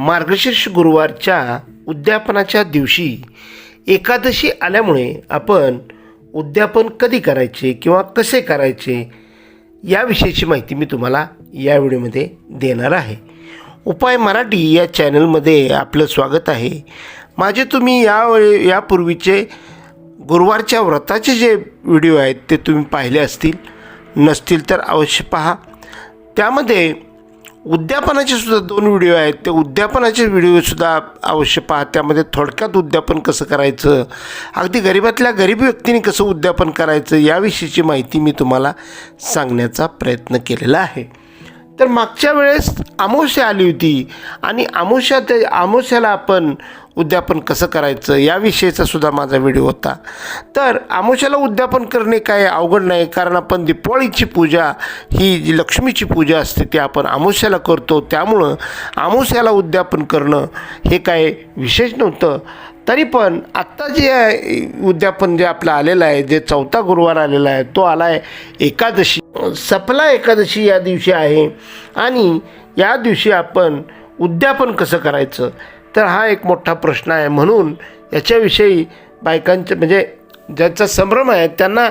मार्गशीर्ष गुरुवारच्या उद्यापनाच्या दिवशी एकादशी आल्यामुळे आपण उद्यापन कधी करायचे किंवा कसे करायचे याविषयीची माहिती मी तुम्हाला या व्हिडिओमध्ये देणार आहे. उपाय मराठी या चॅनलमध्ये आपलं स्वागत आहे. माझे तुम्ही यावेळी यापूर्वीचे गुरुवारच्या व्रताचे जे व्हिडिओ आहेत ते तुम्ही पाहिले असतील नसतील तर अवश्य पहा. त्यामध्ये उद्यापनाचे सुद्धा दोन व्हिडिओ आहेत. ते उद्यापनाचे व्हिडिओसुद्धा अवश्य पहा. त्यामध्ये थोडक्यात उद्यापन कसं करायचं? अगदी गरिबातल्या गरीब व्यक्तीने कसं उद्यापन करायचं? याविषयीची माहिती मी तुम्हाला सांगण्याचा प्रयत्न केलेला आहे. तर मागच्या वेळेस आमोश्या आली होती. आणि आमोश्या ते आमोश्याला आपण उद्यापन कसं करायचं याविषयीचा सुद्धा माझा व्हिडिओ होता. तर आमोश्याला उद्यापन करणे काय अवघड नाही कारण आपण दीपावळीची पूजा ही जी लक्ष्मीची पूजा असते ती आपण आमोश्याला करतो. त्यामुळं आमोश्याला उद्यापन करणं हे काय विशेष नव्हतं. तरी पण आत्ता जे आहे, उद्यापन जे आपलं आलेलं आहे जे चौथा गुरुवार आलेला आहे तो आला आहे एकादशी. सफला एकादशी या दिवशी आहे आणि या दिवशी आपण उद्यापन कसं करायचं? तर हा एक मोठा प्रश्न आहे म्हणून याच्याविषयी बायकांचे म्हणजे ज्यांचा संभ्रम आहे त्यांना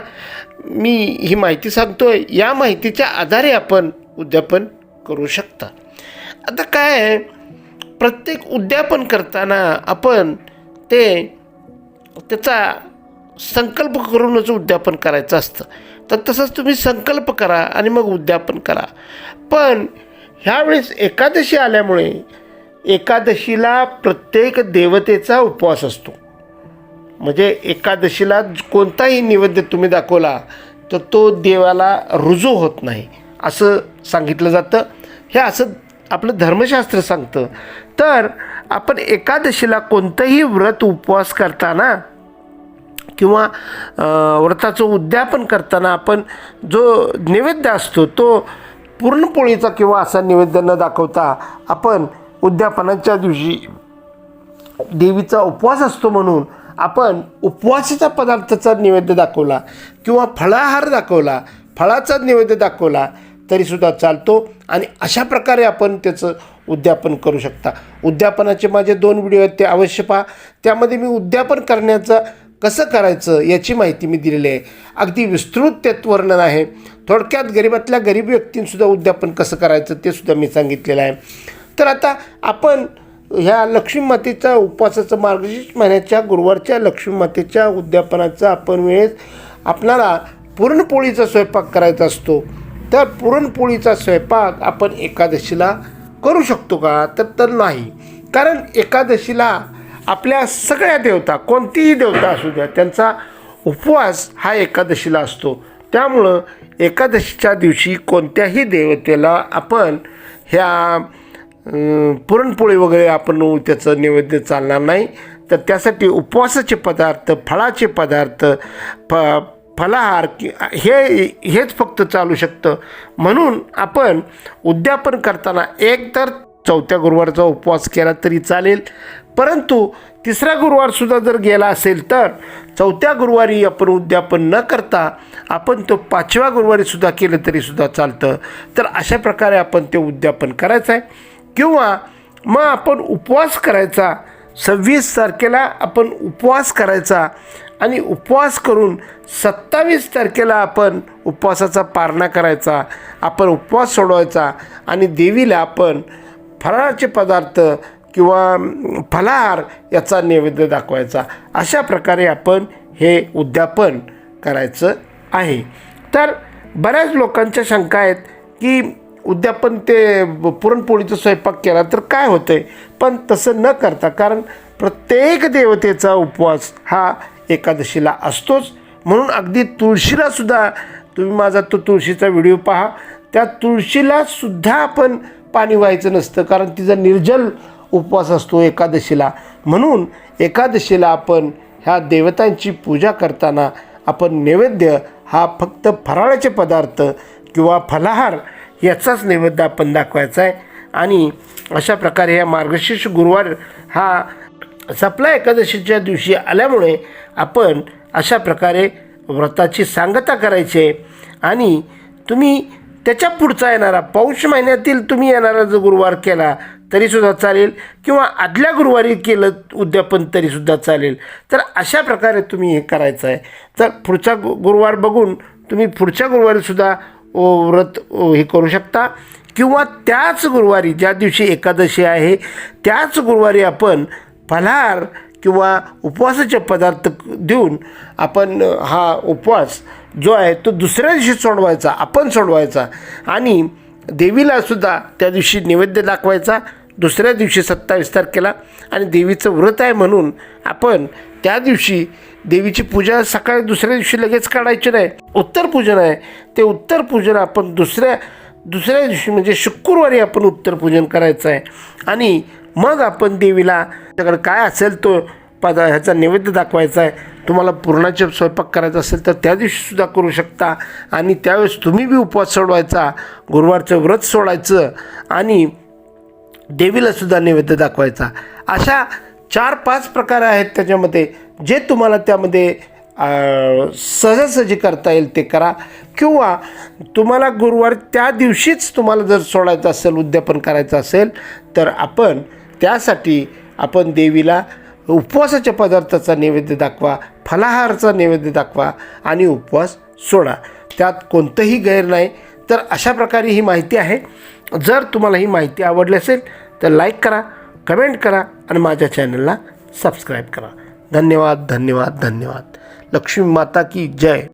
मी ही माहिती सांगतो आहे या माहितीच्या आधारे आपण उद्यापन करू शकता. आता काय आहे? प्रत्येक उद्यापन करताना आपण ते त्याचा संकल्प करूनच उद्यापन करायचं असतं. तर तसंच तुम्ही संकल्प करा आणि मग उद्यापन करा. पण ह्यावेळेस एकादशी आल्यामुळे एकादशीला प्रत्येक देवतेचा उपवास असतो. म्हणजे एकादशीला कोणताही नैवेद्य तुम्ही दाखवला तर तो देवाला रुजू होत नाही असं सांगितलं जातं. हे असं आपलं धर्मशास्त्र सांगतं. तर आपण एकादशीला कोणतंही व्रत उपवास करताना किंवा व्रताचं उद्यापन करताना आपण जो नैवेद्य असतो तो पुरणपोळीचा किंवा असा नैवेद्य न दाखवता आपण उद्यापनाच्या दिवशी देवीचा उपवास असतो म्हणून आपण उपवासाचा पदार्थाचा नैवेद्य दाखवला किंवा फळाहार दाखवला फळाचा नैवेद्य दाखवला तरीसुद्धा चालतो. आणि अशा प्रकारे आपण त्याचं उद्यापन करू शकता. उद्यापनाचे माझे दोन व्हिडिओ आहेत ते अवश्य पहा. त्यामध्ये मी उद्यापन करण्याचं कसं करायचं याची माहिती मी दिलेली आहे. अगदी विस्तृत त्यात वर्णन आहे. थोडक्यात गरिबातल्या गरीब व्यक्तींसुद्धा उद्यापन कसं करायचं ते सुद्धा मी सांगितलेलं आहे. तर आता आपण ह्या लक्ष्मीमातेचा उपवासाचं मार्गशीर्ष महिन्याच्या गुरुवारच्या लक्ष्मी मातेच्या उद्यापनाचा आपण वेळेस आपणाला पुरणपोळीचा स्वयंपाक करायचा असतो. तर पुरणपोळीचा स्वयंपाक आपण एकादशीला करू शकतो का? तर तर नाही. कारण एकादशीला आपल्या सगळ्या देवता कोणतीही देवता असू द्या त्यांचा उपवास हा एकादशीला असतो. त्यामुळं एकादशीच्या दिवशी कोणत्याही देवतेला आपण ह्या पुरणपोळी वगैरे आपण त्याचं नैवेद्य चालणार नाही. तर त्यासाठी उपवासाचे पदार्थ फळाचे पदार्थ फ फलाहार कि हे हेच फक्त चालू शकतं. म्हणून आपण उद्यापन करताना एक तर चौथ्या गुरुवारचा उपवास केला तरी चालेल. परंतु तिसरा गुरुवारसुद्धा जर गेला असेल तर चौथ्या गुरुवारी आपण उद्यापन न करता आपण तो पाचव्या गुरुवारीसुद्धा केलं तरीसुद्धा चालतं. तर अशा प्रकारे आपण ते उद्यापन करायचं आहे. किंवा मग आपण उपवास करायचा. सव्वीस तारखेला आपण उपवास करायचा. आणि उपवास करून सत्तावीस तारखेला आपण उपवासाचा पारणा करायचा आपण उपवास सोडवायचा आणि देवीला आपण फराळाचे पदार्थ किंवा फलाहार याचा नैवेद्य दाखवायचा. अशा प्रकारे आपण हे उद्यापन करायचं आहे. तर बऱ्याच लोकांच्या शंका आहेत की उद्यापन ते पुरणपोळीचा स्वयंपाक केला तर काय होतं आहे पण तसं न करता कारण प्रत्येक देवतेचा उपवास हा एकादशीला असतोच. म्हणून अगदी तुळशीला सुद्धा तुम्ही माझा तो तुळशीचा व्हिडिओ पहा. त्या तुळशीला सुद्धा आपण पाणी व्हायचं नसतं कारण तिचा निर्जल उपवास असतो एकादशीला. म्हणून एकादशीला आपण ह्या देवतांची पूजा करताना आपण नैवेद्य हा फक्त फराळाचे पदार्थ किंवा फलाहार याचाच नैवेद्य आपण दाखवायचा आहे. आणि अशा प्रकारे या मार्गशीर्ष गुरुवार हा सपला एकादशीच्या दिवशी आल्यामुळे आपण अशा प्रकारे व्रताची सांगता करायची आहे आणि तुम्ही त्याच्या पुढचा येणारा पौष महिन्यातील तुम्ही येणारा जर गुरुवार केला तरीसुद्धा चालेल किंवा आदल्या गुरुवारी केलं उद्यापन तरीसुद्धा चालेल. तर अशा प्रकारे तुम्ही हे करायचं आहे. तर पुढचा गु गुरुवार बघून तुम्ही पुढच्या गुरुवारीसुद्धा व्रत हे करू शकता. किंवा त्याच गुरुवारी ज्या दिवशी एकादशी आहे त्याच गुरुवारी आपण फलाहार किंवा उपवासाचे पदार्थ देऊन आपण हा उपवास जो आहे तो दुसऱ्या दिवशी सोडवायचा आपण सोडवायचा. आणि देवीला सुद्धा त्या दिवशी नैवेद्य दाखवायचा दुसऱ्या दिवशी सत्तावीस तारखेला. आणि देवीचं व्रत आहे म्हणून आपण त्या दिवशी देवीची पूजा सकाळी दुसऱ्या दिवशी लगेच काढायची नाही. उत्तर पूजन आहे. ते उत्तर पूजन आपण दुसऱ्या दुसऱ्या दिवशी म्हणजे शुक्रवारी आपण उत्तर पूजन करायचं आहे. आणि मग आपण देवीला त्याकडे काय असेल तो पदा ह्याचा नैवेद्य दाखवायचा आहे. तुम्हाला पूर्णाचे स्वयंपाक करायचा असेल तर त्या दिवशीसुद्धा करू शकता. आणि त्यावेळेस तुम्ही बी उपवास सोडवायचा गुरुवारचं व्रत सोडायचं आणि देवीलासुद्धा नैवेद्य दाखवायचा. अशा चार पाच प्रकार आहेत त्याच्यामध्ये. जे तुम्हाला त्यामध्ये सहजासहजी करता येईल ते करा. किंवा तुम्हाला गुरुवार त्या दिवशीच तुम्हाला जर सोडायचं असेल उद्यापन करायचं असेल तर आपण त्यासाठी आपण देवीला उपवासाच्या पदार्थाचा नैवेद्य दाखवा फलाहारचा नैवेद्य दाखवा आणि उपवास सोडा. त्यात कोणतंही गैर नाही. तर अशा प्रकारे ही माहिती आहे. जर तुम्हाला ही माहिती आवडली असेल तर लाईक करा कमेंट करा आणि माझ्या चॅनलला सबस्क्राईब करा. धन्यवाद धन्यवाद धन्यवाद. लक्ष्मी माता की जय.